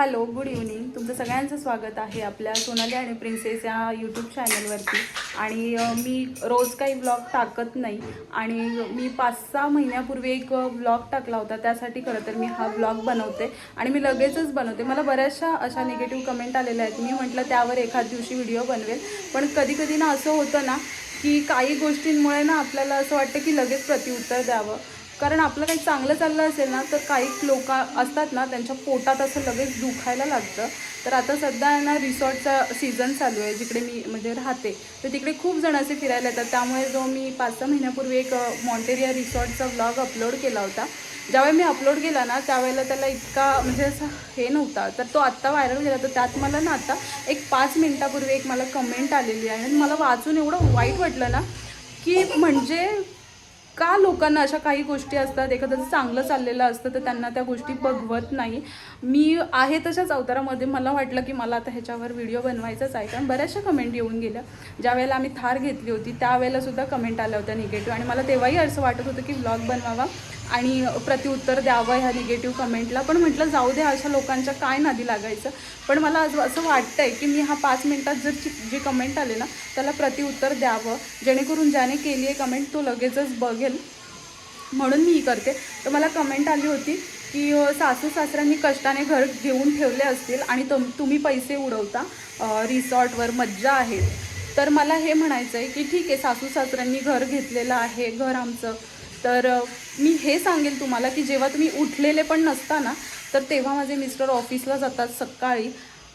Hello good evening. तुमचं सगळ्यांचं स्वागत आहे आपल्या सोनाली आणि प्रिन्सेस या यूट्यूब चॅनलवरती. आणि मी रोज काही ब्लॉग टाकत नाही. आणि मी पाच सहा महिन्यापूर्वी एक ब्लॉग टाकला होता. त्यासाठी खरं तर मी हा ब्लॉग बनवते. आणि मी लगेचच बनवते. मला बऱ्याचशा अशा निगेटिव्ह कमेंट आलेल्या आहेत. मी म्हटलं त्यावर एखाद दिवशी व्हिडिओ बनवेल. पण कधी कधी ना असं होतं ना की काही गोष्टींमुळे ना आपल्याला असं वाटतं की लगेच प्रतिउत्तर द्यावं. कारण आपलं काही चांगलं चाललं असेल ना तर काही लोक असतात ना त्यांच्या पोटात असं लगेच दुखायला लागतं. तर आता सध्या आहे ना रिसॉर्टचा सीझन चालू आहे जिकडे मी म्हणजे राहते. तर तिकडे खूप जण असे फिरायला येतात. त्यामुळे जो मी पाच सहा महिन्यापूर्वी एक मॉन्टेरिया रिसॉर्टचा ब्लॉग अपलोड केला होता. ज्यावेळी मी अपलोड केला ना त्यावेळेला त्याला इतका म्हणजे असा हे नव्हता. तर तो आत्ता व्हायरल गेला तर त्यात मला ना आता एक पाच मिनटापूर्वी एक मला कमेंट आलेली आहे. आणि मला वाचून एवढं वाईट वाटलं ना की म्हणजे का लोकांना अशा काही गोष्टी असतात? एखादं चांगलं चाललेलं असतं तर त्यांना त्या गोष्टी बघवत नाही. मी आहे तशाच अवतारामध्ये. मला वाटलं की मला आता ह्याच्यावर व्हिडिओ बनवायचाच आहे. कारण बऱ्याचशा कमेंट येऊन गेल्या. ज्या वेळेला आम्ही थार घेतली होती त्यावेळेला सुद्धा कमेंट आल्या होत्या निगेटिव्ह आणि मला तेव्हाही असं वाटत होतं की ब्लॉग बनवावा. आणि प्रतिउत्तर द्यावं ह्या निगेटिव्ह कमेंटला पण म्हटलं जाऊ द्या अशा लोकांच्या काय नादी लागायचं? पण मला आज असं वाटतं आहे की मी हा पाच मिनटात जर जी कमेंट आले ना त्याला प्रतिउत्तर द्यावं. जेणेकरून ज्याने केली आहे कमेंट तो लगेचच बघेल. म्हणून मी ही करते. तर मला कमेंट आली होती की सासू सासऱ्यांनी कष्टाने घर घेऊन ठेवले असतील आणि तुम तुम्ही पैसे उडवता रिसॉर्टवर मज्जा आहे. तर मला हे म्हणायचं आहे की ठीक आहे सासू सासऱ्यांनी घर घेतलेलं आहे घर आमचं. तर मी हे सांगेल तुम्हाला की जेव्हा तुम्ही उठलेले पण नसता ना तर तेव्हा माझे मिस्टर ऑफिसला जातात सकाळी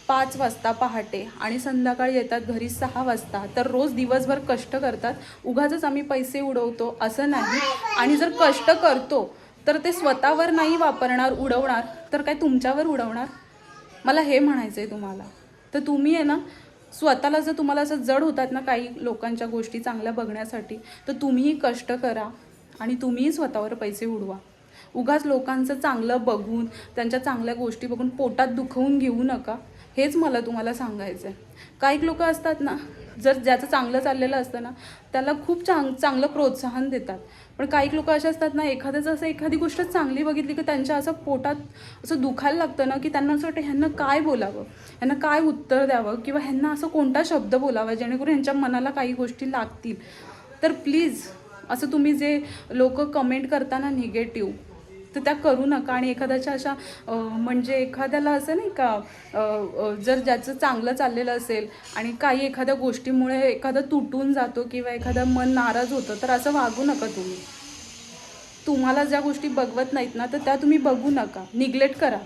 पाच वाजता पहाटे आणि संध्याकाळी येतात घरी सहा वाजता. तर रोज दिवसभर कष्ट करतात. उगाचच आम्ही पैसे उडवतो असं नाही. आणि जर कष्ट करतो तर ते स्वतःवर नाही वापरणार उडवणार. तर काय तुमच्यावर उडवणार? मला हे म्हणायचं आहे तुम्हाला. तर तुम्ही आहे ना स्वतःला जर तुम्हाला असं जड होतात ना काही लोकांच्या गोष्टी चांगल्या बघण्यासाठी तर तुम्हीही कष्ट करा. आणि तुम्हीही स्वतःवर पैसे उडवा. उगाच लोकांचं चांगलं बघून त्यांच्या चांगल्या गोष्टी बघून पोटात दुखवून घेऊ नका. हेच मला तुम्हाला सांगायचं आहे काही लोक असतात ना जर ज्याचं चांगलं चाललेलं असतं ना त्याला खूप चांग चांगलं प्रोत्साहन देतात. पण काही लोक असे असतात ना एखाद्याचं असं एखादी गोष्ट चांगली बघितली की त्यांच्या असं पोटात असं दुखायला लागतं ना की त्यांना असं वाटतं ह्यांना काय बोलावं? ह्यांना काय उत्तर द्यावं? किंवा ह्यांना असं कोणता शब्द बोलावा जेणेकरून ह्यांच्या मनाला काही गोष्टी लागतील? तर प्लीज असं तुम्ही जे लोक कमेंट करताना निगेटिव्ह तर त्या करू नका. आणि एखाद्याच्या अशा म्हणजे एखाद्याला असं नाही का जर ज्याचं चांगलं चाललेलं असेल आणि काही एखाद्या गोष्टीमुळे एखादा तुटून जातो किंवा एखादं मन नाराज होतं तर असं वागू नका तुम्ही. तुम्हाला ज्या गोष्टी बघवत नाहीत ना तर त्या तुम्ही बघू नका. निग्लेक्ट करा.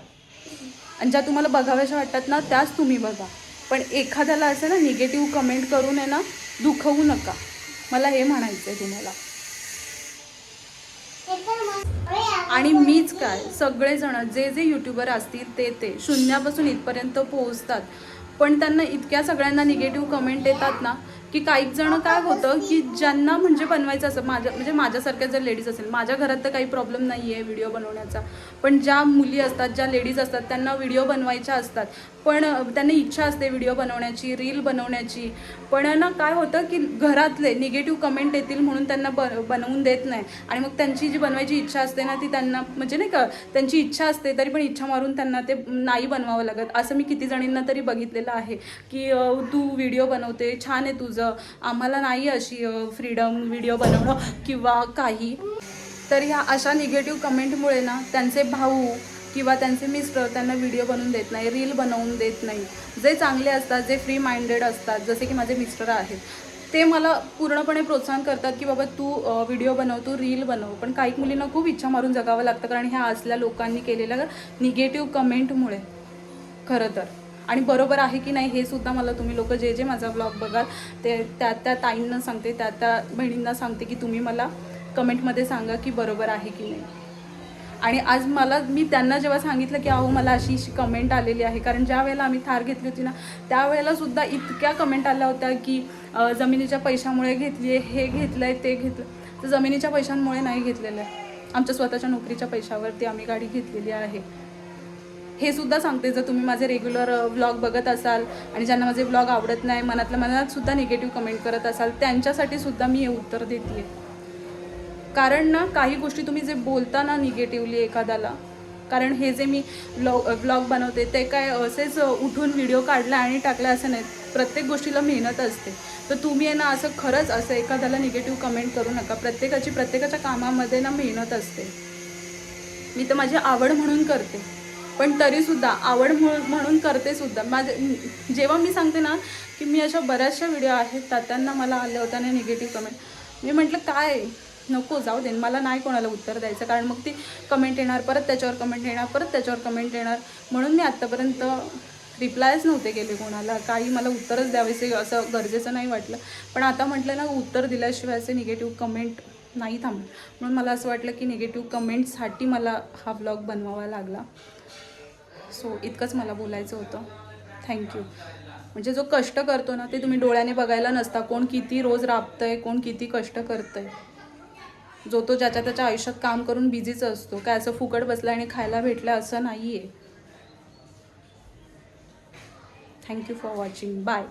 आणि ज्या तुम्हाला बघाव्याशा वाटतात ना त्याच तुम्ही बघा. पण एखाद्याला असं ना निगेटिव्ह कमेंट करून आहे ना दुखवू नका. मला हे म्हणायचं आहे तुम्हाला. आणि मीच काय सगळेजण जे जे युट्यूबर असतील ते ते शून्यापासून इथपर्यंत पोहोचतात. पण त्यांना इतक्या सगळ्यांना निगेटिव्ह कमेंट येतात ना की काही जण काय होतं की ज्यांना म्हणजे बनवायचं असं माझ्या म्हणजे माझ्यासारख्या जर लेडीज असेल माझ्या घरात तर काही प्रॉब्लेम नाही आहे व्हिडिओ बनवण्याचा. पण ज्या मुली असतात ज्या लेडीज असतात त्यांना व्हिडिओ बनवायच्या असतात. पण त्यांना इच्छा असते व्हिडिओ बनवण्याची रील बनवण्याची. पण ना काय होतं की घरातले निगेटिव्ह कमेंट येतील म्हणून त्यांना ब बनवून देत नाही. आणि मग त्यांची जी बनवायची इच्छा असते ना ती त्यांना म्हणजे नाही का त्यांची इच्छा असते तरी पण इच्छा मारून त्यांना ते नाही बनवावं लागत. असं मी किती जणींना तरी बघितलेलं आहे की तू व्हिडिओ बनवते छान आहे तुझं. आम्हाला नाही अशी फ्रीडम व्हिडिओ बनवणं किंवा काही. तर ह्या अशा निगेटिव्ह कमेंटमुळे ना त्यांचे भाऊ किंवा त्यांचे मिस्टर त्यांना व्हिडिओ बनवून देत नाही रील बनवून देत नाही. जे चांगले असतात जे फ्री माइंडेड असतात जसे की माझे मिस्टर आहेत ते मला पूर्णपणे प्रोत्साहन करतात की बाबा तू व्हिडिओ बनव तू रील बनव. पण काही मुलींना खूप इच्छा मारून जगावं लागतं कारण ह्या असल्या लोकांनी केलेल्या निगेटिव्ह कमेंटमुळे खरं तर. आणि बरोबर आहे की नाही हे सुद्धा मला तुम्ही लोक जे जे माझा ब्लॉग बघाल ते त्या त्या ताईंना सांगते त्या त्या बहिणींना सांगते की तुम्ही मला कमेंटमध्ये सांगा की बरोबर आहे की नाही. आणि आज मला मी त्यांना जेव्हा सांगितलं की अहो मला अशी अशी कमेंट आलेली आहे कारण ज्या वेळेला आम्ही थार घेतली होती ना त्यावेळेला सुद्धा इतक्या कमेंट आल्या होत्या की जमिनीच्या पैशामुळे घेतली आहे हे घेतलं आहे ते घेतलं. तर जमिनीच्या पैशांमुळे नाही घेतलेलं आहे. आमच्या स्वतःच्या नोकरीच्या पैशावरती आम्ही गाडी घेतलेली आहे. हे सुद्धा सांगते जर तुम्ही माझे रेग्युलर व्लॉग बघत असाल आणि ज्यांना माझे व्लॉग आवडत नाही मनातल्या मनात सुद्धा निगेटिव्ह कमेंट करत असाल त्यांच्यासाठी सुद्धा मी हे उत्तर देते कारण ना काही गोष्टी तुम्ही जे बोलता ना निगेटिव्हली एखाद्याला कारण हे जे मी ब्लॉग ब्लॉग बनवते ते काय असेच उठून व्हिडिओ काढला आणि टाकला असं नाही. प्रत्येक गोष्टीला मेहनत असते. तर तुम्ही आहे ना असं खरंच असं एखाद्याला निगेटिव्ह कमेंट करू नका. प्रत्येकाची प्रत्येकाच्या कामामध्ये ना मेहनत असते. मी तर माझी आवड म्हणून करते. पण तरीसुद्धा आवड म्हणून करते सुद्धा माझे जेव्हा मी सांगते ना की मी अशा बऱ्याचशा व्हिडिओ आहेत तात्यांना मला आले होत्या आणि निगेटिव्ह कमेंट मी म्हटलं काय? नको जाऊ दे. मला नाही कोणाला उत्तर द्यायचं. कारण मग ती कमेंट येणार परत त्याच्यावर कमेंट येणार परत त्याच्यावर कमेंट येणार. म्हणून मी आत्तापर्यंत रिप्लायच नव्हते केले कोणाला. काही मला उत्तरच द्यावेसे असं गरजेचं नाही वाटलं. पण आता म्हटलं ना उत्तर दिल्याशिवाय असे निगेटिव्ह कमेंट नाही थांबलं म्हणून मला असं वाटलं की निगेटिव्ह कमेंटसाठी मला हा ब्लॉग बनवावा लागला. सो इतकंच मला बोलायचं होतं. थँक्यू म्हणजे जो कष्ट करतो ना ते तुम्ही डोळ्याने बघायला नसता. कोण किती रोज राबतंय कोण किती कष्ट करतंय. जो तो ज्याच्या त्याच्या आयुष्यात काम करून बिझीच असतो. काय असं फुकट बसला आणि खायला भेटलं असं नाही आहे थँक्यू फॉर वॉचिंग बाय